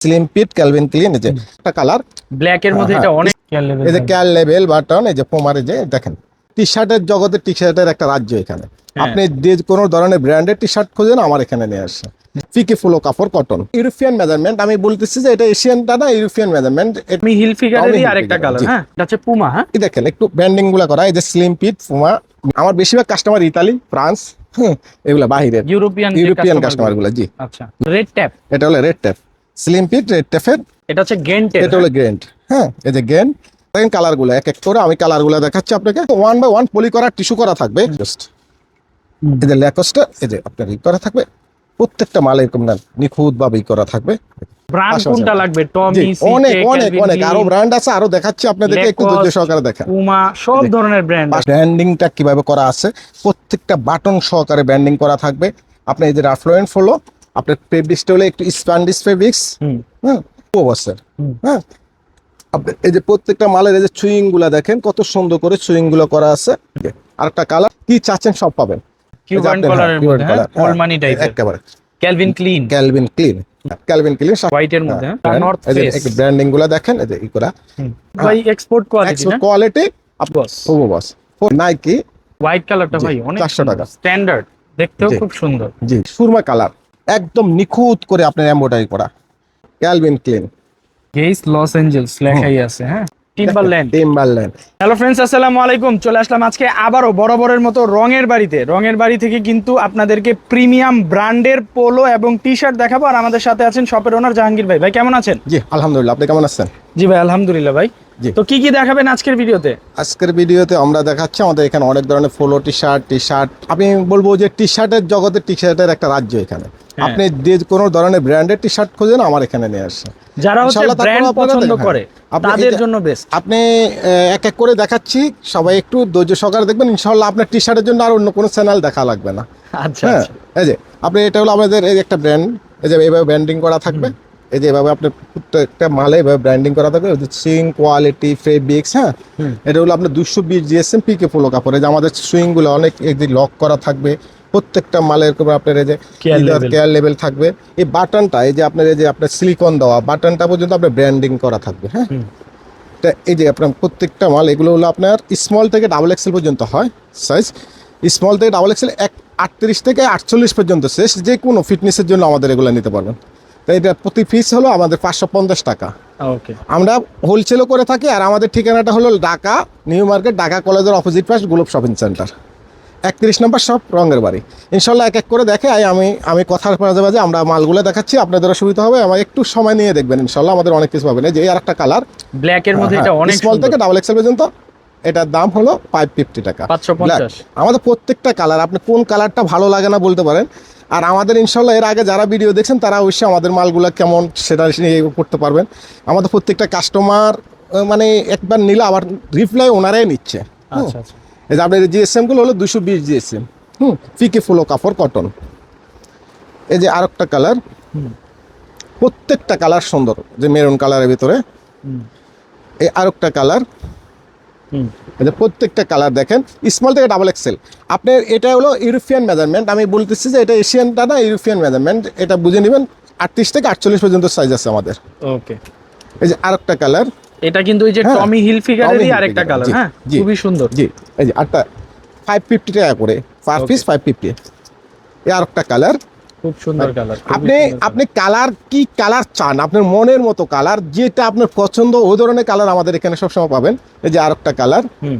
Slim পিট Calvin clean এই যে একটা কালার ব্ল্যাক এর মধ্যে হ্যাঁ, এটা অনেক খেয়াল level এই যে। ক্যাল লেভেল বাটন এই যে পোমার এই যে দেখেন টি শার্টের জগতে টি শার্টের একটা রাজ্য এখানে। হ্যাঁ। আপনি যে কোনো ধরনের ব্র্যান্ডের টি শার্ট খোঁজেন আমার এখানে নিয়ে আসে ফিকে ফুলো কাপড় কটন ইউরোপিয়ান মেজারমেন্ট আমি বলতেছি যে এটা এশিয়ানটা না ইউরোপিয়ান মেজারমেন্ট আমি হিল ফিগারেরই আরেকটা কালার হ্যাঁ এটা হচ্ছে পুমা হ্যাঁ। দেখেন একটু ব্র্যান্ডিংগুলো করা এই যে স্লিম পিট ফুমা আমার বেশিরভাগ কাস্টমার ইতালি ফ্রান্স এগুলা বাহিরের। ইউরোপিয়ান ইউরোপিয়ান কাস্টমারগুলা জি। আচ্ছা রেড ট্যাপ এটা হলো red tape slim fit red ট্যাপের এটা হচ্ছে এটা হলো গ্রেন্ট হ্যাঁ এই যে গ্রেন দেখেন কালারগুলো এক এক করে আমি কালারগুলো দেখাচ্ছি আপনাকে। ওয়ান বাই ওয়ান পলি করা টিস্যু করা থাকবে। জাস্ট। এই যে ল্যাকোসটা এই যে আপনার ই করা থাকবে। প্রত্যেকটা মাল এরকম না নিখুঁত ভাবে ই করা থাকবে। ব্র্যান্ড আচ্ছা, কোনটা আচ্ছা। লাগবে? টমি অনেক অনেক অনেক। আরও ব্র্যান্ড আছে আরও দেখাচ্ছি আপনাদেরকে একটু ধৈর্য সহকারে দেখেন। পুমা সব ধরনের ব্র্যান্ড ব্র্যান্ডিংটা কীভাবে করা আছে প্রত্যেকটা বাটন সহকারে ব্র্যান্ডিং করা থাকবে। আপনি এই যে ফলো আপনার ফেব্রিক্সটা হলো একটু স্প্যান্ডিস ফেব্রিক্স হ্যাঁ? ও বছর হ্যাঁ? আপনি এই যে প্রত্যেকটা মালের এই যে সুইংগুলা দেখেন কত সুন্দর করে সুইংগুলো করা আছে। আরেকটা কালার কি চাচ্ছেন সব পাবেন। কিউবান কালারের মধ্যে মানি টাইপের একেবারে। Calvin Klein Calvin Klein Calvin Klein white এর মধ্যে নর্থ ফেস একটু ব্র্যান্ডিংগুলা দেখেন এই যে ই করা। ভাই export quality boss Nike white কালারটা জি, ভাই অনেক 400 টাকা। স্ট্যান্ডার্ড দেখতেও খুব সুন্দর। জি সুরমা কালার একদম নিখুঁত করে আপনার এমব্রয়ডারি করা। Calvin Klein Guess Los Angeles লেখাই আছে হ্যাঁ? টিম্বারল্যান্ড টিম্বারল্যান্ড হ্যালো ফ্রেন্ডস আসসালামু আলাইকুম। চলে আসলাম আজকে আবারও বরাবরের মতো রঙের বাড়িতে। রঙের বাড়ি থেকে কিন্তু আপনাদেরকে প্রিমিয়াম ব্র্যান্ডের পোলো এবং টি শার্ট দেখাবো। আর আমাদের সাথে আছেন শপের ওনার জাহাঙ্গীর ভাই। ভাই কেমন আছেন? জি আলহামদুলিল্লাহ। আপনি কেমন আছেন? জি ভাই আলহামদুলিল্লাহ ভাই। জি। তো কি কি দেখাবেন আজকের ভিডিওতে? আজকের ভিডিওতে আমরা দেখাচ্ছি আমাদের এখানে অনেক ধরনের polo T shirt T shirt আমি বলব যে টি শার্টের জগতে টি শার্টের একটা রাজ্য এখানে। আপনি যে কোনো ধরনের ব্র্যান্ডের টি শার্ট খোঁজেন আমার এখানে নিয়ে আসে। যারা হচ্ছে ব্র্যান্ড পছন্দ করে আপনি তাদের জন্য বেস্ট আপনি এক এক করে দেখাচ্ছি সবাই একটু ধৈর্য সহকারে দেখবেন। ইনশাল্লাহ আপনার টি শার্টের জন্য আর অন্য কোনো চ্যানেল দেখা লাগবে না। আচ্ছা হ্যাঁ আচ্ছা। এই যে আপনি এটা হলো আমাদের এই যে একটা ব্র্যান্ড এই যে এইভাবে ব্র্যান্ডিং করা থাকবে। এই যে এভাবে আপনার প্রত্যেকটা মালে এভাবে ব্র্যান্ডিং করা থাকবে। সুইং কোয়ালিটি ফেব্রিক্স হ্যাঁ? এটা হলো আপনার দুশো বিশ জিএসএম পিকে পোলো কাপড়। যে আমাদের সুইংগুলো অনেক এই যে লক করা থাকবে। প্রত্যেকটা মালের উপর আপনার এই যে কেয়ার লেভেল থাকবে। এই বাটনটা এই যে আপনার এই যে আপনার সিলিকন দেওয়া বাটনটা পর্যন্ত আপনার ব্র্যান্ডিং করা থাকবে হ্যাঁ? তা এই যে আপনার প্রত্যেকটা মাল এগুলো হলো আপনার স্মল থেকে ডাবল এক্সেল পর্যন্ত হয় সাইজ স্মল থেকে ডাবল এক্সেল এক আটত্রিশ থেকে আটচল্লিশ পর্যন্ত শেষ যে কোনো ফিটনেসের জন্য আমাদের এগুলো নিতে পারবেন। তাই এটা প্রতি পিস হলো আমাদের পাঁচশো পঞ্চাশ টাকা। ওকে আমরা হোলসেলও করে থাকি আর আমাদের ঠিকানাটা হলো ঢাকা নিউ মার্কেট ঢাকা কলেজের অপোজিট পাশ গ্লোব শপিং সেন্টার একত্রিশ নম্বর সব রঙের বাড়ি। ইনশাল্লাহ এক এক করে দেখে আমি আমি কথার মাঝে মাঝে আমরা মালগুলো দেখাচ্ছি আপনাদের সুবিধা হবে আমার একটু সময় নিয়ে দেখবেন ইনশাল্লাহ আমাদের অনেক কিছু পাবেন। যে এই আরেকটা কালার ব্ল্যাকের মধ্যে এটা অনেক স্মল থেকে ডাবল এক্সেল পর্যন্ত এটার দাম হলো ফাইভ ফিফটি টাকা। 550 আমাদের প্রত্যেকটা কালার আপনি কোন কালারটা ভালো লাগে না বলতে পারেন। আর আমাদের ইনশাল্লাহ এর আগে যারা ভিডিও দেখছেন তারা অবশ্যই আমাদের মালগুলো কেমন সেটা নিয়ে করতে পারবেন। আমাদের প্রত্যেকটা কাস্টমার মানে একবার নিলে আবার রিপ্লাই ওনারাই নিচ্ছে। আচ্ছা আচ্ছা। এই যে আপনার জিএসএমগুলো হলো দুশো বিশ জিএসএম হুম ফিকে ফুলো কাপড় কটন এই যে আরেকটা কালার হুম। প্রত্যেকটা কালার সুন্দর যে মেরুন কালারের ভিতরে। এই আর একটা কালার যে প্রত্যেকটা কালার দেখেন স্মল থেকে ডাবল এক্সেল আপনার এটা হলো ইউরোপিয়ান মেজারমেন্ট আমি বলতেছি যে এটা এশিয়ানটা না ইউরোপিয়ান মেজারমেন্ট এটা বুঝে নেবেন আটত্রিশ থেকে আটচল্লিশ পর্যন্ত সাইজ আছে আমাদের। ওকে এই যে আরেকটা কালার এটা কিন্তু ওই যে টমি হিল ফিগারেরই আরেকটা কালার হ্যাঁ? খুবই সুন্দর। জি এই যে আটটা ফাইভ ফিফটি টাকা করে পার পিস ফাইভ ফিফটি এই আরেকটা কালার খুব সুন্দর কালার আপনি আপনি কালার কি কালার চান? আপনার মনের মতো কালার যেটা আপনার পছন্দ ওই ধরনের কালার আমাদের এখানে সবসময় পাবেন। এই যে আরেকটা কালার হুম।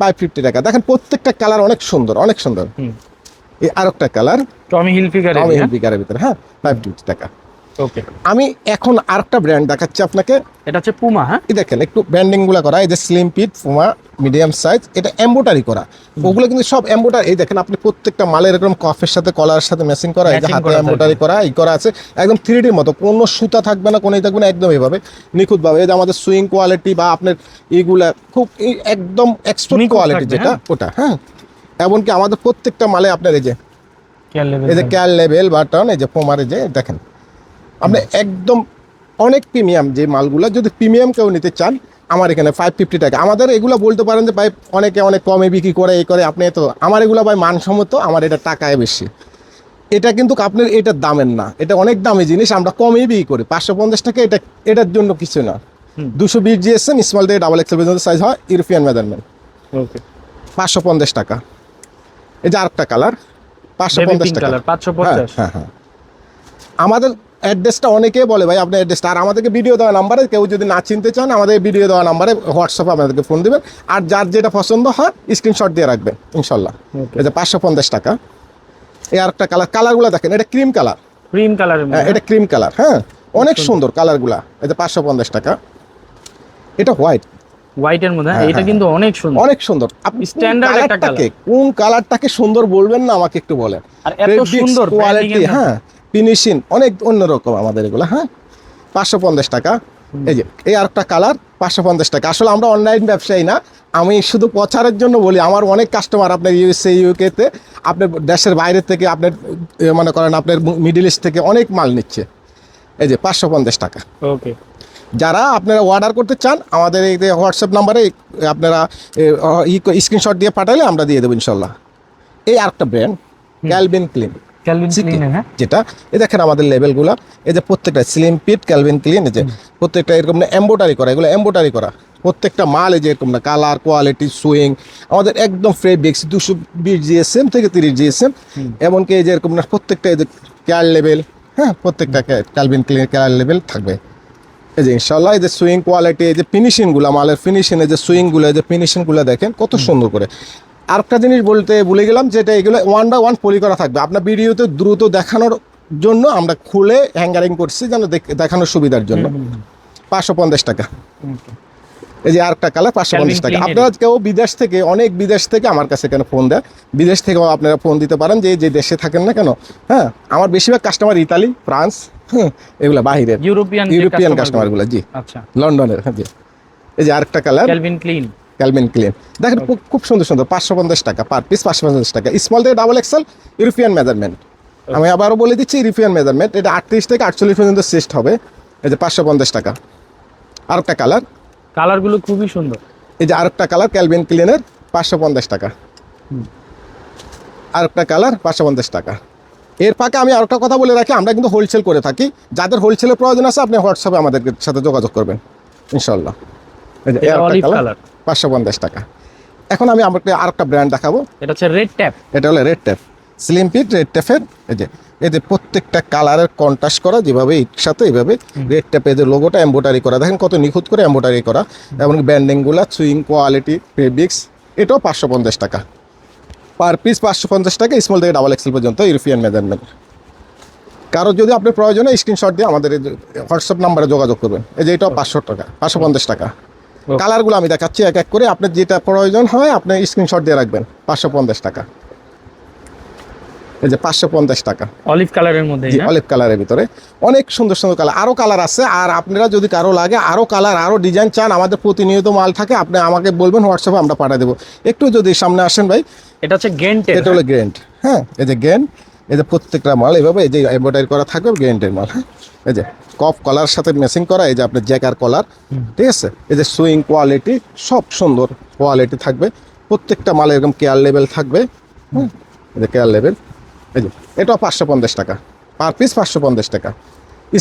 ফাইভ ফিফটি টাকা। দেখেন প্রত্যেকটা কালার অনেক সুন্দর অনেক সুন্দর। হুম। এই আরেকটা কালার টমি হিল ফিগারের আমি বিকারের ভিতরে হ্যাঁ ফাইভ ফিফটি টাকা। ওকে। আমি এখন আরেকটা ব্র্যান্ড দেখাচ্ছি আপনাকে। এটা হচ্ছে পুমা হ্যাঁ? এই দেখেন একটু ব্র্যান্ডিংগুলো করা এই যে slim fit Puma medium size এটা এম্বোটারি করা। ওগুলো কিন্তু সব এম্বোটারি এই দেখেন আপনি প্রত্যেকটা মালের এরকম কফের সাথে কলার সাথে ম্যাচিং করা এই যে হাতে এম্বোটারি করা এই করা আছে। একদম থ্রি ডির মতো কোনো সুতা থাকবে না কোনো ই থাকবে না একদম এইভাবে নিখুঁতভাবে। এই যে আমাদের সুইং কোয়ালিটি বা আপনার এইগুলা খুব একদম এক্সট্রা নিখুঁত কোয়ালিটি যেটা হ্যাঁ? ওটা হ্যাঁ? এমনকি আমাদের প্রত্যেকটা মালে আপনার এই যে এই যে ক্যাল লেভেল বাটন এই যে পোমারে যে দেখেন। আপনি একদম অনেক প্রিমিয়াম যে মালগুলো যদি প্রিমিয়াম কেউ নিতে চান আমার এখানে ফাইভ ফিফটি টাকা। আমাদের এগুলো বলতে পারেন যে ভাই অনেকে অনেক কমে বিক্রি করে এই করে আপনি তো আমার এগুলো ভাই মানসম্মত আমার এটা টাকায় বেশি। এটা কিন্তু আপনার এটার দামের না। এটা অনেক দামি জিনিস আমরা কমেই বিক্রি করি। পাঁচশো পঞ্চাশ টাকা এটা এটার জন্য কিছু না। দুশো বিশ জিএসএম স্মল থেকে ডাবল এক্সেল পর্যন্ত সাইজ হয় ইউরোপিয়ান মেজারমেন্ট ওকে পাঁচশো পঞ্চাশ টাকা। এই যে আরেকটা কালার পাঁচশো পঞ্চাশ টাকা। পাঁচশো হ্যাঁ হ্যাঁ হ্যাঁ। আমাদের অ্যাড্রেসটা অনেকেই বলে ভাই আপনার অ্যাড্রেসটা আর আমাদেরকে ভিডিও দেওয়া নাম্বারে কেউ যদি না চিনতে চান আমাদের ভিডিও দেওয়া নাম্বারে হোয়াটসঅ্যাপে আমাদেরকে ফোন দিবেন। আর যার যেটা পছন্দ হয় স্ক্রিনশট দিয়ে রাখবেন ইনশাল্লাহ। যে পাঁচশো পঞ্চাশ টাকা। এই আরেকটা কালার কালারগুলো দেখেন এটা ক্রিম কালার ক্রিম কালারের হ্যাঁ, এটা ক্রিম কালার হ্যাঁ? অনেক সুন্দর। কালারগুলা এই যে পাঁচশো পঞ্চাশ টাকা। এটা হোয়াইট হোয়াইটের মধ্যে হ্যাঁ, হ্যাঁ, এটা হ্যাঁ। কিন্তু অনেক সুন্দর। অনেক সুন্দর। আপনি Standard একটা কালারটাকে কোন কালারটাকে সুন্দর বলবেন না আমাকে একটু বলেন। আর এত সুন্দর কোয়ালিটি। হ্যাঁ? ফিনিশিং অনেক অন্যরকম আমাদের এগুলো হ্যাঁ? পাঁচশো পঞ্চাশ টাকা। এই যে এই আরেকটা কালার পাঁচশো পঞ্চাশ টাকা। আসলে আমরা অনলাইন ব্যবসায়ী না। আমি শুধু প্রচারের জন্য বলি আমার অনেক কাস্টমার আপনার ইউএসএ ইউকেতে আপনার দেশের বাইরে থেকে আপনার মনে করেন আপনার মিডিল ইস্ট থেকে অনেক মাল নিচ্ছে। এই যে পাঁচশো পঞ্চাশ টাকা। ওকে যারা আপনারা অর্ডার করতে চান আমাদের এই যে হোয়াটসঅ্যাপ নাম্বারে আপনারা স্ক্রিনশট দিয়ে পাঠালে আমরা দিয়ে দেবো ইনশাল্লাহ। এই আরেকটা ব্র্যান্ড ক্যালভিন ক্লিন যেটা এই দেখেন আমাদের লেভেলগুলো এই যে প্রত্যেকটা স্লিম পিট ক্যালভিন ক্লিন এই যে প্রত্যেকটা এরকম না এম্বোটারি করা এগুলো এম্বোটারি করা প্রত্যেকটা মাল এই যে এরকম না কালার কোয়ালিটি সুইং আমাদের একদম ফেব্রিক্স দুশো বিশ জিএসএম থেকে তিরিশ জিএসএম এমনকি এই যে এরকম না প্রত্যেকটা এই যে কেয়ার লেভেল হ্যাঁ প্রত্যেকটা ক্যালভিন ক্লিন কেয়ার লেভেল থাকবে এই যে ইনশাল্লাহ এই যে সুইং কোয়ালিটি এই যে ফিনিশিংগুলো মালের ফিনিশিং এই যে সুইংগুলো এই যে ফিনিশিংগুলো দেখেন কত সুন্দর করে আরেকটা জিনিস বলতে ভুলে গেলাম যেটা এগুলো ওয়ান বাই ওয়ান পলি করা থাকবে। আপনার ভিডিওতে দ্রুত দেখানোর জন্য আমরা খুলে হ্যাঙ্গারিং করছি যেন দেখ- দেখানোর সুবিধার জন্য। পাঁচশো পঞ্চাশ টাকা। এই যে আরেকটা কালার পাঁচশো পঞ্চাশ টাকা। আপনারা কেউ বিদেশ থেকে অনেক বিদেশ থেকে আমার কাছে কেন ফোন দেয় বিদেশ থেকেও আপনারা ফোন দিতে পারেন যে যে দেশে থাকেন না কেন? হ্যাঁ আমার বেশিরভাগ কাস্টমার ইতালি ফ্রান্স হ্যাঁ এগুলো বাহিরের ইউরোপিয়ান ইউরোপিয়ান কাস্টমারগুলো জি। আচ্ছা। লন্ডনের হ্যাঁ জি। এই যে আরেকটা colour. Calvin Klein Calvin Klein দেখেন খুব- সুন্দর সুন্দর পাঁচশো পঞ্চাশ টাকা পার পিস পাঁচশো পঞ্চাশ টাকা। স্মল থেকে ডাবল এক্সেল ইউরোপিয়ান মেজারমেন্ট আমি আবারও বলে দিচ্ছি ইউরোপিয়ান মেজারমেন্ট এটা আটত্রিশ থেকে আটচল্লিশ পর্যন্ত সিস্ট হবে। এই যে পাঁচশো পঞ্চাশ টাকা। আর একটা কালার কালারগুলো খুবই সুন্দর। এই যে আরেকটা কালার ক্যালভিন ক্লিনের পাঁচশো পঞ্চাশ টাকা। আরেকটা কালার পাঁচশো পঞ্চাশ টাকা। এর ফাঁকে আমি আরেকটা কথা বলে রাখি আমরা কিন্তু হোলসেল করে থাকি। যাদের হোলসেলের প্রয়োজন আছে আপনি হোয়াটসঅ্যাপে আমাদের সাথে যোগাযোগ করবেন। ইনশাল্লাহ পাঁচশো পঞ্চাশ টাকা। এখন আমি আমাকে আরেকটা ব্র্যান্ড দেখাবো। এটা হচ্ছে রেড ট্যাপ এটা হলো red tape slim fit red ট্যাপের এই যে এতে প্রত্যেকটা কালারের কন্ট্রাস্ট করা যেভাবে সাথে এইভাবে রেড ট্যাপে যে লোগোটা এম্বোটারি করা দেখেন কত নিখুঁত করে এম্বোটারি করা। এবং ব্যান্ডিংগুলো সুইং কোয়ালিটি ফেব্রিক্স এটাও পাঁচশো পঞ্চাশ টাকা। পার পিস পাঁচশো পঞ্চাশ টাকা স্মল থেকে ডাবল এক্সেল পর্যন্ত ইউরোপিয়ান মেজারমেন্ট কারও যদি আপনার প্রয়োজনে স্ক্রিনশট দিয়ে আমাদের হোয়াটসঅ্যাপ নাম্বারে যোগাযোগ করবেন। এই যে এটাও পাঁচশো টাকা পাঁচশো পঞ্চাশ টাকা. কালারগুলো আমি দেখাচ্ছি এক এক করে। আপনার যেটা প্রয়োজন হয় আপনি স্ক্রিনশট দিয়ে রাখবেন। পাঁচশো পঞ্চাশ টাকা। এই যে পাঁচশো পঞ্চাশ টাকা। অলিভ কালারের মধ্যে অলিভ কালারের ভিতরে। অনেক সুন্দর সুন্দর কালার আরও কালার আছে আর আপনারা যদি কারও লাগে আরও কালার আরও ডিজাইন চান আমাদের প্রতিনিয়ত মাল থাকে আপনি আমাকে বলবেন হোয়াটসঅ্যাপে আমরা পাঠিয়ে দেবো। একটু যদি সামনে আসেন ভাই এটা হচ্ছে গেন্টের এটা হলো গ্রেন্ট হ্যাঁ এই যে গ্রেন্ট এই যে প্রত্যেকটা মাল এভাবে এই যে এমব্রয়ডারি করা থাকবে গ্রেন্টের মাল হ্যাঁ? এই যে কফ কলার সাথে ম্যাচিং করা এই যে আপনার জ্যাকার কলার ঠিক আছে? এই যে সুইং কোয়ালিটি সব সুন্দর কোয়ালিটি থাকবে। প্রত্যেকটা মাল এরকম কেয়ার লেভেল থাকবে হ্যাঁ এই যে কেয়ার লেভেল এই যে এটাও পাঁচশো পঞ্চাশ টাকা পার পিস পাঁচশো পঞ্চাশ টাকা।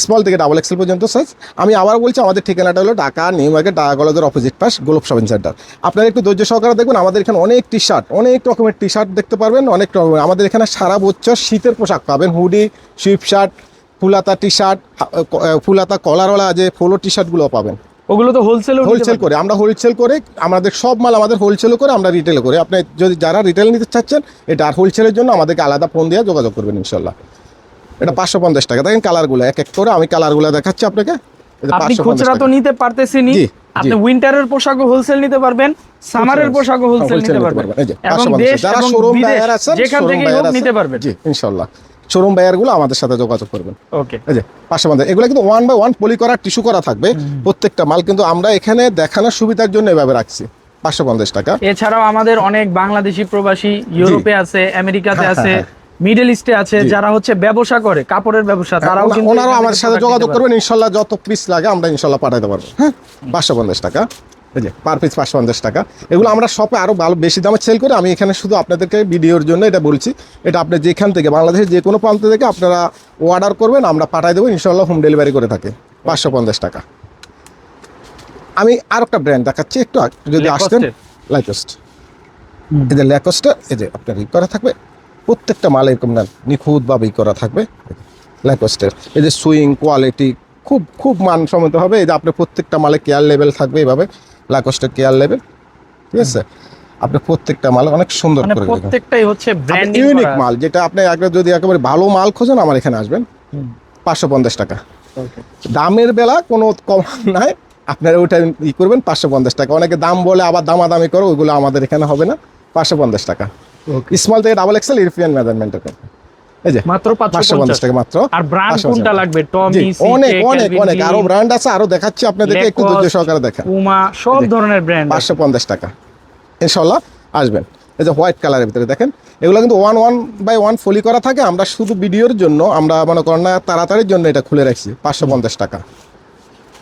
স্মল থেকে ডাবল এক্সেল পর্যন্ত সাইজ আমি আবার বলছি আমাদের ঠিকানাটা হলো ঢাকা নিউ মার্কেট ঢাকা কলেজের অপোজিট পাশ গোলপ শপিং সেন্টার আপনারা একটু ধৈর্য সহকারে দেখবেন আমাদের এখানে অনেক টি শার্ট অনেক রকমের টি শার্ট দেখতে পারবেন অনেক রকমের আমাদের এখানে সারা বছর শীতের পোশাক পাবেন হুডি সুইপ শার্ট ফুলাতা টি শার্ট ফুলাতা কলারওয়ালা যে ফোলো টি শার্টগুলো পাবেন। ওগুলো তো হোলসেল হোলসেল করে আমরা হোলসেল করে আমাদের সব মাল আমাদের হোলসেল করে আমরা রিটেল করে। আপনি যদি যারা রিটেল নিতে চাচ্ছেন এটা আর হোলসেলের জন্য আমাদেরকে আলাদা ফোন দিয়ে যোগাযোগ করবেন ইনশাল্লাহ এটা পাঁচশো পঞ্চাশ টাকা। দেখেন কালারগুলো এক এক করে আমি কালারগুলো দেখাচ্ছি আপনাকে। আপনি খুচরা তো নিতে। আপনি উইন্টারের পোশাকও হোলসেল নিতে পারবেন সামারের পোশাকও হোলসেল নিতে পারবেন। পারবেন। এই যে, এবং দেশ এবং শোরুম বিদেশ বায়ার আছেন যেখান শোরুম হোক নিতে পারবেন। জি ইনশাল্লাহ। শোরুম বায়ারগুলো আমাদের সাথে যোগাযোগ করবেন। ওকে। এই যে পাঁচশো পঞ্চাশ এগুলো কিন্তু ওয়ান বাই ওয়ান পলি করা টিস্যু করা থাকবে প্রত্যেকটা মাল কিন্তু আমরা এখানে দেখানোর সুবিধার জন্য এভাবে রাখছি পাঁচশো পঞ্চাশ টাকা। এছাড়াও আমাদের অনেক বাংলাদেশি প্রবাসী ইউরোপে আছে আমেরিকাতে হ্যাঁ, আছে হ্যাঁ, মিডল ইস্টে আছে যারা হচ্ছে ব্যবসা করে কাপড়ের ব্যবসা তারাও ওনা- কিন্তু ওনারাও এখান আমাদের সাথে যোগাযোগ করবেন ইনশাল্লাহ যত পিস লাগে আমরা ইনশাল্লাহ পাঠাতে পারব। হ্যাঁ। পাঁচশো পঞ্চাশ টাকা। এই যে পার পিস পাঁচশো পঞ্চাশ টাকা। এগুলো আমরা শপে আরও ভালো বেশি দামে সেল করি। আমি এখানে শুধু আপনাদেরকে ভিডিওর জন্য এটা বলছি। এটা আপনি যেখান থেকে বাংলাদেশের যে কোনো প্রান্ত থেকে আপনারা অর্ডার করবেন আমরা পাঠাই দেবো ইনশাল্লাহ হোম ডেলিভারি করে থাকে। পাঁচশো পঞ্চাশ টাকা। আমি আর একটা ব্র্যান্ড দেখাচ্ছি একটু যদি আসতেন? লাইকোস্ট এই যে ল্যাকোস্টটা এই যে আপনার ই করা থাকবে। প্রত্যেকটা মাল এরকম না নিখুঁতভাবে ই করা থাকবে। ল্যাকোস্টের এই যে সুইং কোয়ালিটি খুব খুব মানসম্মত হবে। এই যে আপনার প্রত্যেকটা মালে কেয়ার লেভেল থাকবে এইভাবে ল্যাকোস্টের কেয়ার লেভেল ঠিক আছে? আপনি প্রত্যেকটা মাল অনেক সুন্দর মানে করে প্রত্যেকটাই হচ্ছে ব্র্যান্ডিং ইউনিক মাল যেটা আপনি একবার যদি একেবারে ভালো মাল খোঁজেন আমার এখানে আসবেন। পাঁচশো পঞ্চাশ টাকা। দামের বেলা কোনো কম নাই। আপনারা ওইটা ই করবেন পাঁচশো পঞ্চাশ টাকা। অনেকে দাম বলে আবার দামাদামি করো ওইগুলো আমাদের এখানে হবে না। পাঁচশো পঞ্চাশ টাকা। স্মল থেকে ডাবল এক্সেল ইউরোপিয়ান মেজারমেন্টের এই যে মাত্র পাঁচশো 550 পঞ্চাশ টাকা মাত্র। আর ব্র্যান্ড কোনটা লাগবে? টমি অনেক অনেক অনেক আরও ব্র্যান্ড আছে আরও দেখাচ্ছি আপনাদেরকে একটু ধৈর্য সহকারে দেখা পুমা সব ধরনের ব্র্যান্ড পাঁচশো পঞ্চাশ টাকা। ইনশাল্লাহ আসবেন। এই যে হোয়াইট কালারের ভিতরে দেখেন। এগুলো কিন্তু ওয়ান ওয়ান বাই ওয়ান ফলি করা থাকে। আমরা শুধু ভিডিওর জন্য আমরা মনে করেন না তাড়াতাড়ির জন্য এটা খুলে রাখছি পাঁচশো পঞ্চাশ টাকা।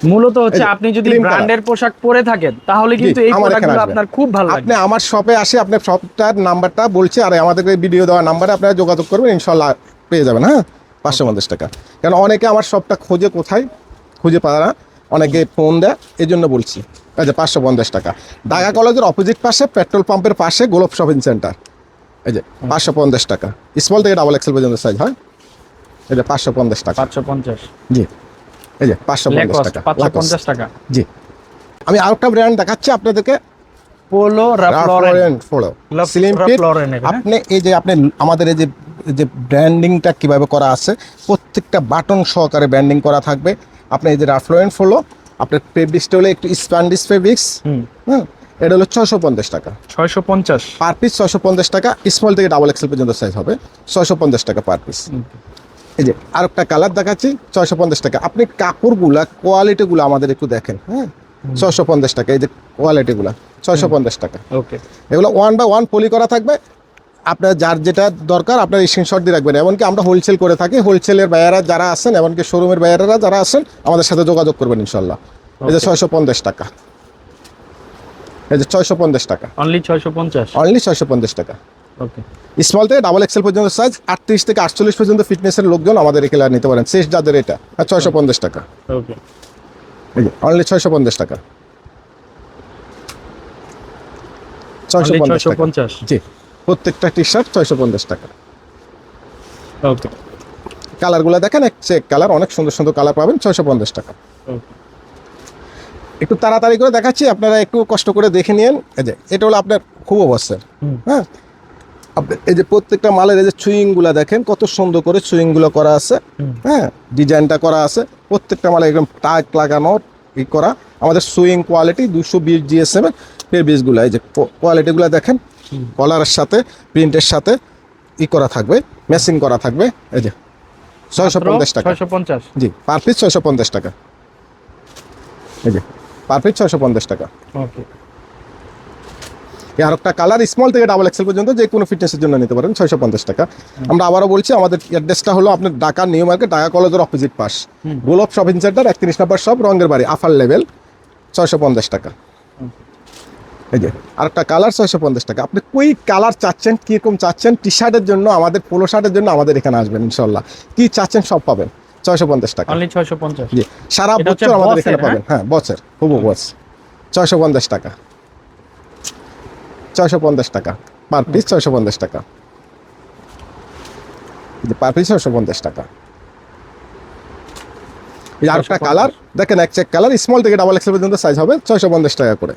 মূলত হচ্ছে আপনি যদি ব্র্যান্ডের পোশাক পরে থাকেন তাহলে কিন্তু এই প্রোডাক্টগুলো আপনার খুব ভালো আপনি আমার শপে আসে আপনার শপটার নাম্বারটা বলছি আর আমাদের ভিডিও দেওয়ার নাম্বারে আপনারা যোগাযোগ করবেন ইনশাল্লাহ পেয়ে যাবেন হ্যাঁ? পাঁচশো পঞ্চাশ টাকা। কারণ অনেকে আমার শপটা খোঁজে কোথায় খুঁজে পায় না অনেকে ফোন দেয় এই জন্য বলছি আচ্ছা পাঁচশো পঞ্চাশ টাকা। ঢাকা কলেজের অপোজিট পাশে পেট্রোল পাম্পের পাশে গোলপ শপিং সেন্টার এই যে পাঁচশো পঞ্চাশ টাকা। স্মল থেকে ডাবল এক্সেল পর্যন্ত সাইজ হয়? যে পাঁচশো পঞ্চাশ টাকা। পাঁচশো পঞ্চাশ। জি। এই যে পাঁচশো পঞ্চাশ টাকা পঞ্চাশ টাকা। জি। আমি আরেকটা ব্র্যান্ড দেখাচ্ছি আপনাদেরকে। পোলো স্লিম ফিট হ্যাঁ? আপনি এই যে আপনি আমাদের এই যে যে ব্র্যান্ডিংটা কীভাবে করা আছে প্রত্যেকটা বাটন সহকারে ব্র্যান্ডিং করা থাকবে। আপনি এই যে রাফলোরেন ফলো আপনার ফেব্রিক্সটা হলো একটু স্প্যান্ডিস ফেব্রিক্স হুম। হ্যাঁ এটা হলো ছশো পঞ্চাশ টাকা। ছয়শো পঞ্চাশ। পার পিস ছশো পঞ্চাশ টাকা স্মল থেকে ডাবল এক্সেল পর্যন্ত সাইজ হবে। ছশো পঞ্চাশ টাকা পার পিস এই যে আরেকটা কালার দেখাচ্ছি ছয়শো পঞ্চাশ টাকা। আপনি কাপড়গুলা কোয়ালিটিগুলো আমাদের একটু দেখেন হ্যাঁ? ছশো পঞ্চাশ টাকা এই যে কোয়ালিটিগুলা ছয়শো পঞ্চাশ টাকা। ওকে এগুলো ওয়ান বাই ওয়ান পলি করা থাকবে। আপনার যার যেটা দরকার আপনার স্ক্রিনশট দিয়ে রাখবেন। এমনকি আমরা হোলসেল করে থাকি হোলসেলের বায়ারা যারা আছেন এমনকি শোরুমের বায়ারা যারা আছেন আমাদের সাথে যোগাযোগ করবেন ইনশাল্লাহ। এই যে ছয়শো পঞ্চাশ টাকা। এই যে ছয়শো পঞ্চাশ টাকা। অনলি ছয়শো পঞ্চাশ? অনলি ছয়শো পঞ্চাশ টাকা। ওকে স্মল থেকে ডাবল এক্সেল পর্যন্ত সাইজ আটত্রিশ থেকে আটচল্লিশ পর্যন্ত ফিটনেসের লোকজন আমাদের এখানে নিতে পারেন। শেষ যাদের এটা আর ছয়শো পঞ্চাশ টাকা। ওকে এই যে অনলি ছয়শো পঞ্চাশ টাকা। ছয়শো পঞ্চাশ জি প্রত্যেকটা টি শার্ট ছয়শো পঞ্চাশ টাকা। ওকে কালারগুলো দেখেন এক চেক কালার অনেক সুন্দর সুন্দর কালার পাবেন ছয়শো পঞ্চাশ টাকা। ওকে একটু তাড়াতাড়ি করে দেখাচ্ছি আপনারা একটু কষ্ট করে দেখে নিন এই যে এটা হলো আপনার খুব অবস্থার হুম। হ্যাঁ? এই যে প্রত্যেকটা মালের এই যে সুইংগুলো দেখেন কত সুন্দর করে সুইংগুলো করা আছে। হ্যাঁ? ডিজাইনটা করা আছে। প্রত্যেকটা মালে একদম টাক লাগানো ই করা। আমাদের সুইং কোয়ালিটি দুশো বিশ জিএসএম এর পেবিসগুলো এই যে কোয়ালিটিগুলো দেখেন। কলারের সাথে প্রিন্টের সাথে ই করা থাকবে ম্যাচিং করা থাকবে। এই যে ছয়শো পঞ্চাশ টাকা। ছয়শো পঞ্চাশ। জি পার পিস ছয়শো পঞ্চাশ টাকা। এই যে পার পিস ছয়শো পঞ্চাশ টাকা। ওকে এই আরেকটা কালার স্মল থেকে ডাবল এক্সেল পর্যন্ত যে কোনো ফিটনেসের জন্য নিতে পারেন ছয়শো পঞ্চাশ টাকা। আমরা আবারও বলছি আমাদের অ্যাড্রেসটা হলো আপনার ঢাকা নিউ মার্কেট ঢাকা কলেজের অপোজিট পাশ। গোলপ শপিং সেন্টার একত্রিশ নম্বর সব রঙের বাড়ি আফার লেভেল ছয়শো পঞ্চাশ টাকা। এই যে আরেকটা কালার ছয়শো পঞ্চাশ টাকা। আপনি কই কালার চাচ্ছেন কীরকম চাচ্ছেন টি শার্টের জন্য আমাদের পোলো শার্টের জন্য আমাদের এখানে আসবেন ইনশাল্লাহ কি চাচ্ছেন সব পাবেন। ছয়শো পঞ্চাশ টাকা। অনলি ছয়শো পঞ্চাশ। জি সারা বছর আমাদের এখানে পাবেন। হ্যাঁ? বছর হুবু বস ছয়শো পঞ্চাশ টাকা। ছয়শো পঞ্চাশ টাকা। পার পিস ছয়শো পঞ্চাশ টাকা। পার পিস ছয়শো পঞ্চাশ টাকা। এই আরেকটা কালার দেখেন এক চেক কালার স্মল থেকে ডাবল এক্সেল পর্যন্ত সাইজ হবে ছয়শো পঞ্চাশ টাকা করে।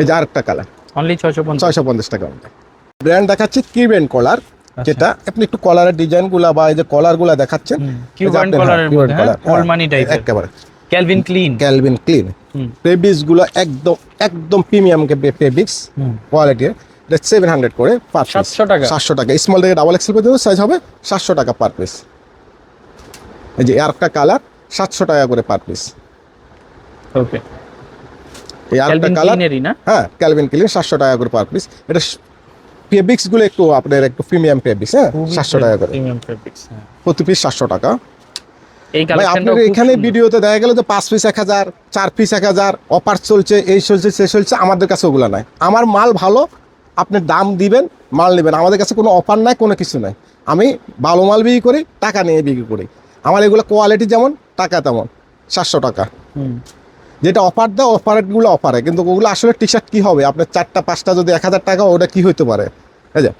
এই যে আরেকটা কালার অনলি ছয়শো ছয়শো পঞ্চাশ টাকা। ব্র্যান্ড দেখাচ্ছি কিবেন কলার যেটা আপনি একটু কলারের ডিজাইনগুলা বা এই যে কলারগুলা দেখাচ্ছেন Cuban আপনার- হ্যাঁ, মধ্যে, color, Old money একেবারে। Calvin Klein Calvin Klein. পেবিসগুলো একদম একদম প্রিমিয়াম হুম। কোয়ালিটির এটা সেভেন হান্ড্রেড করে পার 700 টাকা? সাতশো টাকা। স্মল থেকে ডাবল এক্সেল পর্যন্ত সাইজ হবে সাতশো টাকা পার পিস এই যে আর একটা কালার সাতশো টাকা করে পার পিস ওকে এই আর একটা কালার হ্যাঁ ক্যালভিন ক্লিন সাতশো টাকা করে পার পিস এটা ফেব্রিক্সগুলো একটু আপনার একটু প্রিমিয়াম ফেব্রিক্স হ্যাঁ? সাতশো টাকা করে। হ্যাঁ। প্রতি পিস সাতশো টাকা। আপনার এখানে ভিডিওতে দেখা গেল যে পাঁচ পিস এক হাজার চার পিস এক হাজার অফার চলছে এই চলছে সে চলছে আমাদের কাছে ওগুলো নাই। আমার মাল ভালো আপনি দাম দিবেন মাল নেবেন। আমাদের কাছে কোনো অফার নাই কোনো কিছু নাই। আমি ভালো মাল বিক্রি করি টাকা নিয়ে বিক্রি করি। আমার এগুলো কোয়ালিটি যেমন টাকা তেমন সাতশো টাকা। যেটা অফার দেয় অফারগুলো অফারে কিন্তু ওগুলো আসলে টি শার্ট কী হবে? আপনার চারটা পাঁচটা যদি এক হাজার টাকা ওটা কী হইতে পারে? এই যে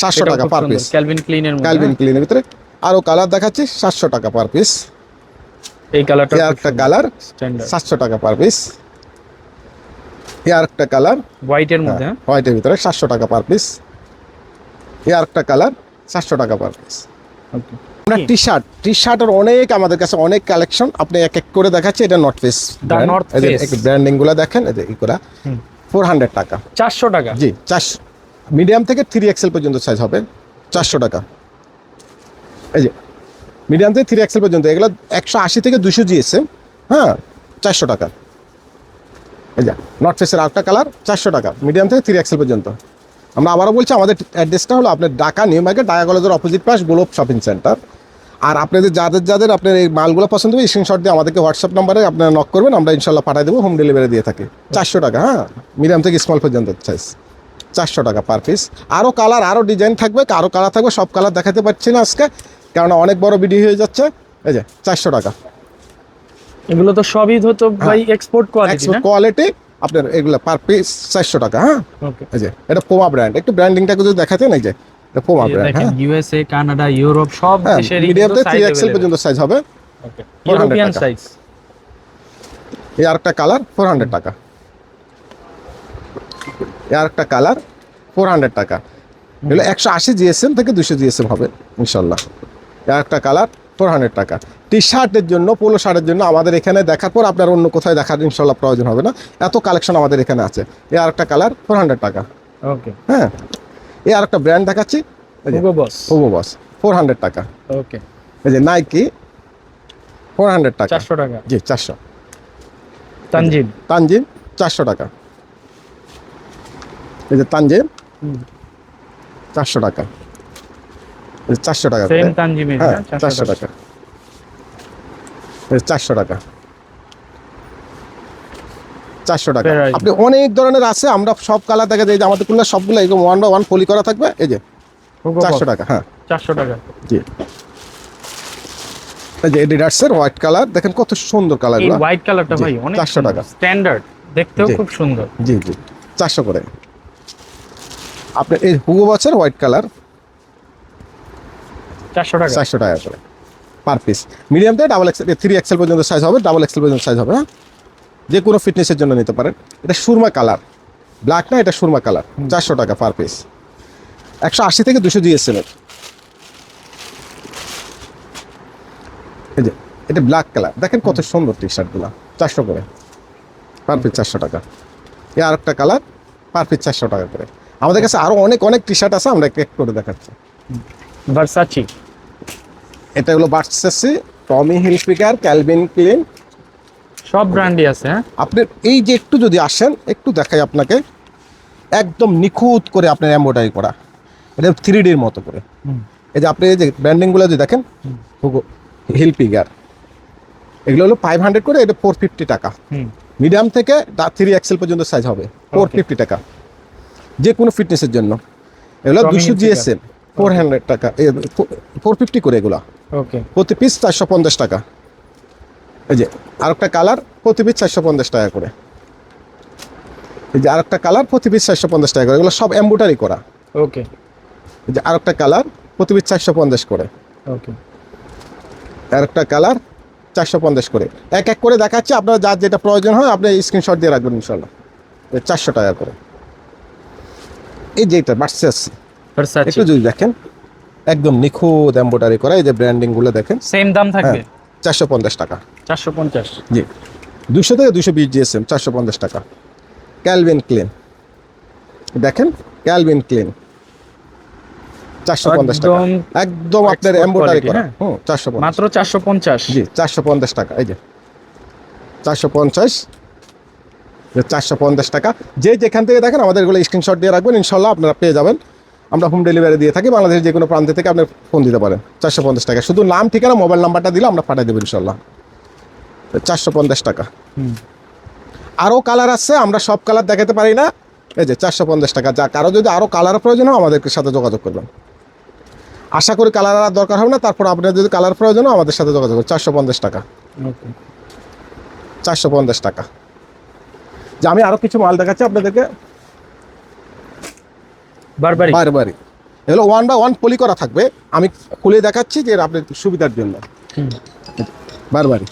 সাতশো টাকা পার পিস ক্যালভিন ক্লিনের ক্যালভিন? ক্লিনের ভিতরে। আরও কালার দেখাচ্ছি সাতশো টাকা পার পিস এই কালারটা একটা কালার সাতশো টাকা পার পিস এই আরেকটা কালার হোয়াইটের মধ্যে হ্যাঁ? হোয়াইটের ভিতরে সাতশো টাকা পার পিস এই আরেকটা কালার সাতশো টাকা পার পিস Okay. আমরা টি শার্ট টি শার্টের অনেক আমাদের কাছে অনেক কালেকশন আপনি এক এক করে দেখাচ্ছি এটা নর্থ ফেস। ব্র্যান্ডিংগুলো দেখেন হুম। ফোর হান্ড্রেড টাকা। চারশো টাকা? জি চারশো মিডিয়াম থেকে থ্রি এক্সেল পর্যন্ত সাইজ হবে। চারশো টাকা। এই যে মিডিয়াম থেকে থ্রি এক্সেল পর্যন্ত এগুলো একশো আশি থেকে দুশো জিএসএম। হ্যাঁ চারশো টাকা। এই যে নর্থ ফেসের আরেকটা কালার চারশো টাকা মিডিয়াম থেকে থ্রি এক্সেল পর্যন্ত। আমরা আবারও বলছি আমাদের অ্যাড্রেসটা হলো আপনার ঢাকা নিউ মার্কেট ঢাকা কলেজের অপোজিট পাশ গ্লোব শপিং সেন্টার আর আপনাদের যাদের যাদের আপনার এই মালগুলো পছন্দ হবে স্ক্রিনশট দিয়ে আমাদেরকে হোয়াটসঅ্যাপ নাম্বারে আপনারা নক করবেন আমরা ইনশাল্লাহ পাঠিয়ে দেবো হোম ডেলিভারি দিয়ে থাকি। চারশো টাকা হ্যাঁ? মিডিয়াম থেকে স্মল পর্যন্ত সাইজ চারশো টাকা পার পিস আরও কালার আরও ডিজাইন থাকবে আরও কালার থাকবে সব কালার দেখাতে পারছি না আজকে কেননা অনেক বড় ভিডিও হয়ে যাচ্ছে। এই যে চারশো টাকা। এগুলো তো সবই হতো ভাই এক্সপোর্ট কোয়ালিটি না? কোয়ালিটি আপনার এগুলো পার পিস চারশো টাকা হ্যাঁ? এই যে এটা পোমা ব্র্যান্ড একটু ব্র্যান্ডিংটাকে যদি দেখাতে না এই যে হ্যাঁ? ইউএসএ কানাডা ইউরোপ সব হ্যাঁ দেশের মিডিয়াম থেকে এক্সেল পর্যন্ত সাইজ হবে। ইউরোপিয়ান সাইজ এই আরেকটা কালার ফোর হান্ড্রেড টাকা। এই আরেকটা কালার ফোর হান্ড্রেড টাকা। এগুলো একশো আশি জিএসএম থেকে দুশো জিএসএম হবে ইনশাল্লাহ। এই আরেকটা কালার ফোর হান্ড্রেড টাকা। টি শার্টের জন্য পোলো শার্টের জন্য আমাদের এখানে দেখার পর আপনার অন্য কোথায় দেখার ইনশাল্লাহ প্রয়োজন হবে না। এত কালেকশন আমাদের এখানে আছে। এই আরেকটা কালার ফোর হান্ড্রেড টাকা। ওকে হ্যাঁ? এই আরেকটা ব্র্যান্ড দেখাচ্ছি। হুগো বস ওভো বস ফোর হান্ড্রেড টাকা। ওকে এই যে নাইকি ফোর হান্ড্রেড টাকা। 400 টাকা। জি চারশো। তানজিম। তানজিম চারশো টাকা। এই যে তানজিম চারশো টাকা। চারশো টাকা হ্যাঁ চারশো টাকা। এই চারশো টাকা। চারশো টাকা। আপনি অনেক ধরনের আছে আমরা সব কালার দেখা যায় যে আমাদের কুল্লা সবগুলো এরকম ওয়ান বাই ওয়ান ফলি করা থাকবে এই যে চারশো টাকা হ্যাঁ। 400 টাকা। জি। এই যে এডিডাসের হোয়াইট কালার দেখেন কত সুন্দর হোয়াইট কালারটা জি, ভাই অনেক 400 টাকা। স্ট্যান্ডার্ড দেখতেও খুব সুন্দর। জি জি। চারশো করে। আপনি এই হুগো বছর হোয়াইট কালার 400 টাকা। চারশো টাকা করে। Per piece double XL three XL পর্যন্ত সাইজ হবে ডাবল এক্সেল পর্যন্ত সাইজ হবে হ্যাঁ? যে কোনো ফিটনেসের জন্য নিতে পারেন। এটা সুরমা কালার। ব্ল্যাক না এটা সুরমা কালার। চারশো টাকা পার পিস একশো আশি থেকে দুশো জিএসএম এর। এটা ব্ল্যাক কালার। দেখেন কত সুন্দর টি শার্টগুলো চারশো করে। পার পিস চারশো টাকা। এই আর একটা কালার পার পিস চারশো টাকা করে। আমাদের কাছে আরও অনেক অনেক টি শার্ট আছে আমরা এক এক করে দেখাচ্ছি। ভার্সাচি এটা হলো Versace Tommy Hilfiger Calvin Klein সব ব্র্যান্ডই আছে হ্যাঁ? আপনার এই যে একটু যদি আসেন একটু দেখাই আপনাকে। একদম নিখুঁত করে আপনার এম্ব্রয়ডারি করা। এটা থ্রি ডির মতো করে। এই যে আপনি এই যে ব্র্যান্ডিংগুলো যদি দেখেন হিল পিগার এগুলো হলো ফাইভ হান্ড্রেড করে এটা ফোর ফিফটি টাকা। মিডিয়াম থেকে থ্রি এক্সেল পর্যন্ত সাইজ হবে ফোর ফিফটি টাকা। যে কোনো ফিটনেসের জন্য। এগুলো দুশো। জিএসএম ফোর হান্ড্রেড টাকা। ফোর ফিফটি করে এগুলো। ওকে প্রতি পিস চারশো পঞ্চাশ টাকা। এই যে আরেকটা কালার প্রতি পিস চারশো পঞ্চাশ টাকা করে। এই যে আরেকটা কালার প্রতি পিস চারশো পঞ্চাশ টাকা করে। এগুলো সব এম্বুটারি করা। ওকে। এই যে আরেকটা কালার প্রতি পিস চারশো পঞ্চাশ করে। ওকে। আরেকটা কালার চারশো পঞ্চাশ করে। এক এক করে দেখাচ্ছে আপনার যার যেটা প্রয়োজন হয় আপনি স্ক্রিনশট দিয়ে রাখবেন ইনশাল্লাহ চারশো টাকা করে। এই যে এটা বাড়ছে আসছে। একটু যদি দেখেন একদম নিখুঁত এম্বোটারি করা এই যে ব্র্যান্ডিংগুলো দেখেন। সেম দাম থাকবে? চারশো পঞ্চাশ টাকা। 450 জি। দুশো থেকে দুশো বিশ জিএসএম চারশো পঞ্চাশ টাকা। Calvin Klein. দেখেন ক্যালভিন ক্লিন। চারশো পঞ্চাশ টাকা। একদম আপনার quality, করা। হ্যাঁ? হুম চারশো পঞ্চাশ। মাত্র 450 জি চারশো পঞ্চাশ টাকা এই যে। চারশো পঞ্চাশ। চারশো পঞ্চাশ টাকা। যে যেখান থেকে দেখেন আমাদের এগুলো স্ক্রিনশট দিয়ে রাখবেন ইনশাল্লাহ আপনারা পেয়ে যাবেন। আমরা হোম ডেলিভারি দিয়ে থাকি বাংলাদেশের যে কোনো প্রান্ত থেকে আপনি ফোন দিতে পারেন। চারশো পঞ্চাশ টাকা। শুধু নাম ঠিকানা মোবাইল নাম্বারটা দিলে আমরা পাঠিয়ে দেবো ইনশাল্লাহ চারশো পঞ্চাশ টাকা। হুম। আরও কালার আছে আমরা সব কালার দেখাতে পারি না। এই যে চারশো পঞ্চাশ টাকা যা কারও যদি আরও কালার প্রয়োজন হয় আমাদের সাথে যোগাযোগ করবেন। আশা করি কালার আর দরকার হবে না তারপর আপনার যদি কালার প্রয়োজন হয় আমাদের সাথে যোগাযোগ করুন। চারশো পঞ্চাশ টাকা। চারশো পঞ্চাশ টাকা। যে আমি আরও কিছু মাল দেখাচ্ছি আপনাদেরকে। বারবারই। এগুলো ওয়ান বাই ওয়ান পলি করা থাকবে। আমি খুলে দেখাচ্ছি যে আপনার সুবিধার জন্য। হুম। বারবারই।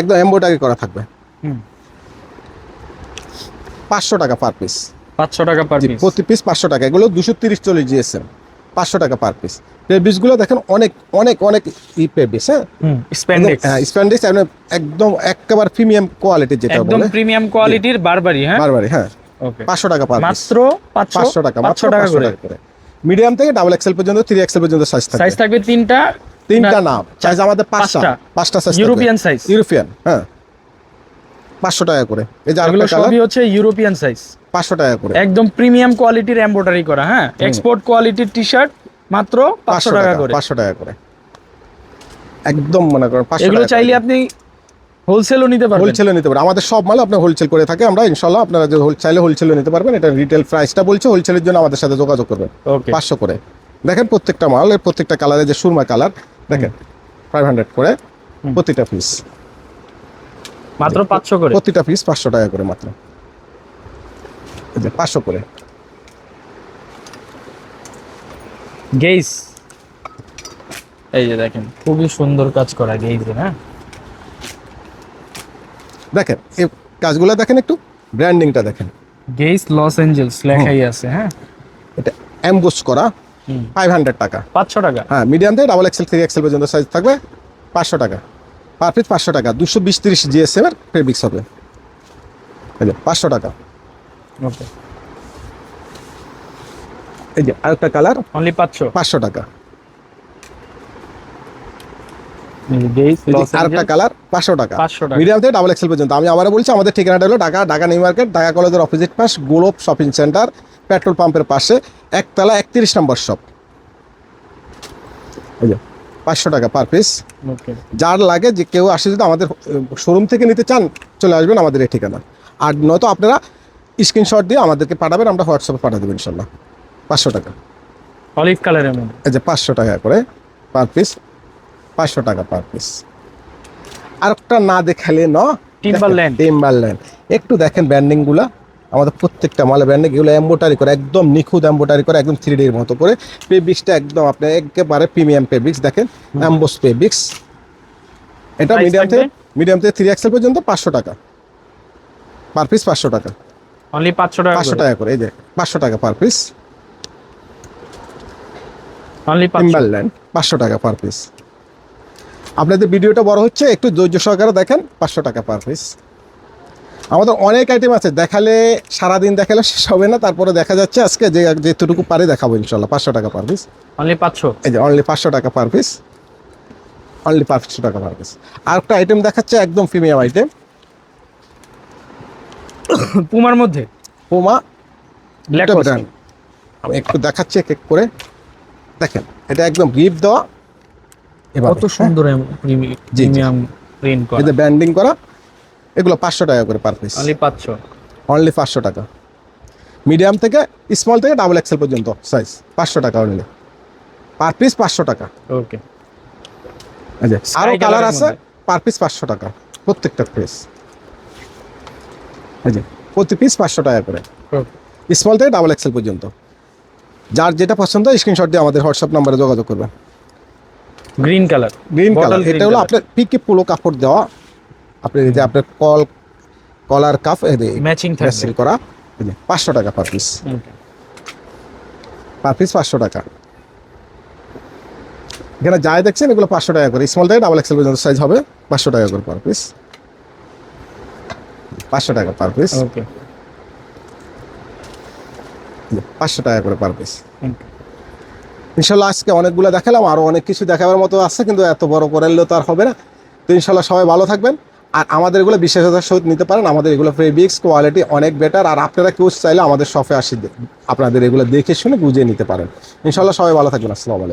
একদম এম্বোটারি করা থাকবে। হুম। পাঁচশো টাকা পার পিস পাঁচশো টাকা পার পিস প্রতি পিস পাঁচশো টাকা। এগুলো দুশো তিরিশ চল্লিশ জিএসএম পাঁচশো টাকা পার পিস পিসগুলো দেখেন অনেক অনেক অনেক ই পিস হ্যাঁ? স্প্যান্ডেক্স হ্যাঁ স্প্যান্ডিক্স একদম একেবারে প্রিমিয়াম কোয়ালিটির যেটা একদম প্রিমিয়াম কোয়ালিটির বারবারই হ্যাঁ? বারবারই হ্যাঁ। পাঁচশো টাকা মাত্র পাঁচশো টাকা পাঁচশো টাকা করে। মিডিয়াম থেকে ডাবল এক্সেল পর্যন্ত থ্রি এক্সেল পর্যন্ত সাইজ থাকে সাইজ থাকবে তিনটা। তিনটা নাম সাইজ আমাদের পাঁচটা। পাঁচটা। সাইজ ইউরোপিয়ান সাইজ ইউরোপিয়ান হ্যাঁ। পাঁচশো টাকা করে। এই যে এগুলো সবই হচ্ছে ইউরোপিয়ান সাইজ পাঁচশো টাকা করে। একদম প্রিমিয়াম কোয়ালিটির এমব্রয়ডারি করা হ্যাঁ? এক্সপোর্ট কোয়ালিটির টি শার্ট মাত্র পাঁচশো টাকা করে। পাঁচশো টাকা করে। একদম মনে করেন এগুলো চাইলে আপনি হোলসেলও নিতে পারবেন। হোলসেলে নিতে পারেন আমাদের সব মাল আপনি হোলসেল করে থাকে। আমরা ইনশাল্লাহ আপনারা যে চাইলে হোলসেলে নিতে পারবেন। এটা রিটেল প্রাইসটা বলছে হোলসেলের জন্য আমাদের সাথে যোগাযোগ করবেন। পাঁচশো করে। দেখেন প্রত্যেকটা মাল এর প্রত্যেকটা কালারের যে সুরমা কালার দেখেন ফাইভ হান্ড্রেড করে প্রতিটা পিস মাত্র পাঁচশো করে? প্রতিটা পিস পাঁচশো টাকা করে মাত্র। পাঁচশো করে। গেইস এই যে দেখেন খুবই সুন্দর কাজ করা গেইজে হ্যাঁ? দেখেন এই কাজগুলো দেখেন একটু ব্র্যান্ডিংটা দেখেন। গেইস লস এঞ্জেলস লেখাই আছে হ্যাঁ? এটা অ্যাম্বোস করা। ফাইভ হান্ড্রেড টাকা। পাঁচশো টাকা? হ্যাঁ মিডিয়াম থেকে ডাবল এক্সেল থ্রি এক্সেল পর্যন্ত সাইজ থাকবে পাঁচশো টাকা। পার পিস পাঁচশো টাকা দুশো বিশ তিরিশ জিএসএম এর ফেব্রিক্স হবে। পাঁচশো টাকা। ওকে এই যে আরেকটা কালার অনলি পাঁচশো? পাঁচশো টাকা গেইস এই যে লস আরেকটা কালার পাঁচশো টাকা। মিডিয়াম থেকে ডাবল এক্সেল পর্যন্ত। আমি বলছি আমাদের ঠিকানাটা হলো ঢাকা ঢাকা নিউ মার্কেট ঢাকা কলেজের অপোজিট পাশ গোলপ শপিং সেন্টার পেট্রোল পাম্পের পাশে একতলা একত্রিশ নম্বর শপ পাঁচশো টাকা পার পিস যার লাগে যে কেউ আসে যদি আমাদের শোরুম থেকে নিতে চান চলে আসবেন আমাদের এই ঠিকানা। আর নয়তো আপনারা স্ক্রিনশট দিয়ে আমাদেরকে পাঠাবেন আমরা হোয়াটসঅ্যাপে পাঠিয়ে দেবো ইনশাল্লাহ। পাঁচশো টাকা। অলিভ কালারের মধ্যে। এই পাঁচশো টাকা করে পার পিস পাঁচশো টাকা পার পিস আরেকটা না দেখালে ন Timberland। টিম্বারল্যান্ড একটু দেখেন ব্র্যান্ডিংগুলো আমাদের প্রত্যেকটা মালে ব্র্যান্ডিং এগুলো এম্বোটারি করে একদম নিখুঁত এম্বোটারি করে একদম থ্রি ডির মতো করে। পেবিক্সটা একদম আপনি একেবারে প্রিমিয়াম পেবিক্স দেখেন অ্যাম্বোস পেবিক্স এটা মিডিয়াম থেকে মিডিয়াম থেকে থ্রি এক্সেল পর্যন্ত পাঁচশো টাকা। পার পিস পাঁচশো টাকা। অনলি পাঁচশো টাকা পাঁচশো টাকা করে এই যে পাঁচশো টাকা পার পিস অনলি টিম্বারল্যান্ড পাঁচশো টাকা পার পিস আপনাদের ভিডিওটা বড় হচ্ছে একটু ধৈর্য সহকারে দেখেন পাঁচশো টাকা পার পিস আমাদের অনেক আইটেম আছে দেখালে সারাদিন দেখালে শেষ হবে না তারপরে দেখা যাচ্ছে আজকে যে যেটুকু পারে দেখাবো ইনশাল্লাহ পাঁচশো টাকা পার পিস অনলি পাঁচশো? এই যে অনলি পাঁচশো টাকা পার পিস অনলি পাঁচশো টাকা পার পিস আর একটা আইটেম দেখাচ্ছে একদম প্রিমিয়াম আইটেম পুমার মধ্যে? পুমা আমি একটু দেখাচ্ছি এক এক করে। দেখেন এটা একদম গ্রিপ দেওয়া। কত সুন্দর প্রিমিয়াম প্রিন্ট করা। এতে ব্যান্ডিং করা এগুলো পাঁচশো টাকা করে পার পিস অনলি পাঁচশো। অনলি পাঁচশো টাকা। মিডিয়াম থেকে স্মল থেকে ডাবল এক্সেল পর্যন্ত সাইজ পাঁচশো টাকা অনলি পার পিস পাঁচশো টাকা। ওকে যে আরও কালার আছে পার পিস পাঁচশো টাকা। প্রত্যেকটা পিস যে প্রতি পিস পাঁচশো টাকা করে। স্মল থেকে ডাবল এক্সেল পর্যন্ত। যার যেটা পছন্দ স্ক্রিনশট দিয়ে আমাদের হোয়াটসঅ্যাপ নাম্বারে যোগাযোগ করবেন। গ্রিন কালার গ্রিন কালার এটা হলো আপনার পিকে পোলো কাপড় দেওয়া। আপনি যে আপনার কল কলার কাপ ম্যাচিং ম্যাচিং করা পাঁচশো টাকা পার পিস পার পিস পাঁচশো টাকা। এখানে যাই দেখছেন এগুলো পাঁচশো টাকা করে। স্মল থেকে ডাবল এক্সেল পর্যন্ত সাইজ হবে। পাঁচশো টাকা করে পার পিস পাঁচশো টাকা পার পিস ওকে পাঁচশো টাকা করে পার পিস ইনশাল্লাহ আজকে অনেকগুলো দেখালাম আরও অনেক কিছু দেখাবার মতো আছে, কিন্তু এত বড় করলেও তো আর হবে না। তো ইনশাল্লাহ সবাই ভালো থাকবেন। আর আমাদের এগুলো বিশেষতার সহিত নিতে পারেন, আমাদের এগুলো ফেব্রিক্স কোয়ালিটি অনেক বেটার আর আপনারা কেউ চাইলে আমাদের শপে আসি, আপনাদের এগুলো দেখে শুনে বুঝিয়ে নিতে পারেন। ইনশাল্লাহ সবাই ভালো থাকবেন, আসসালামু আলাইকুম।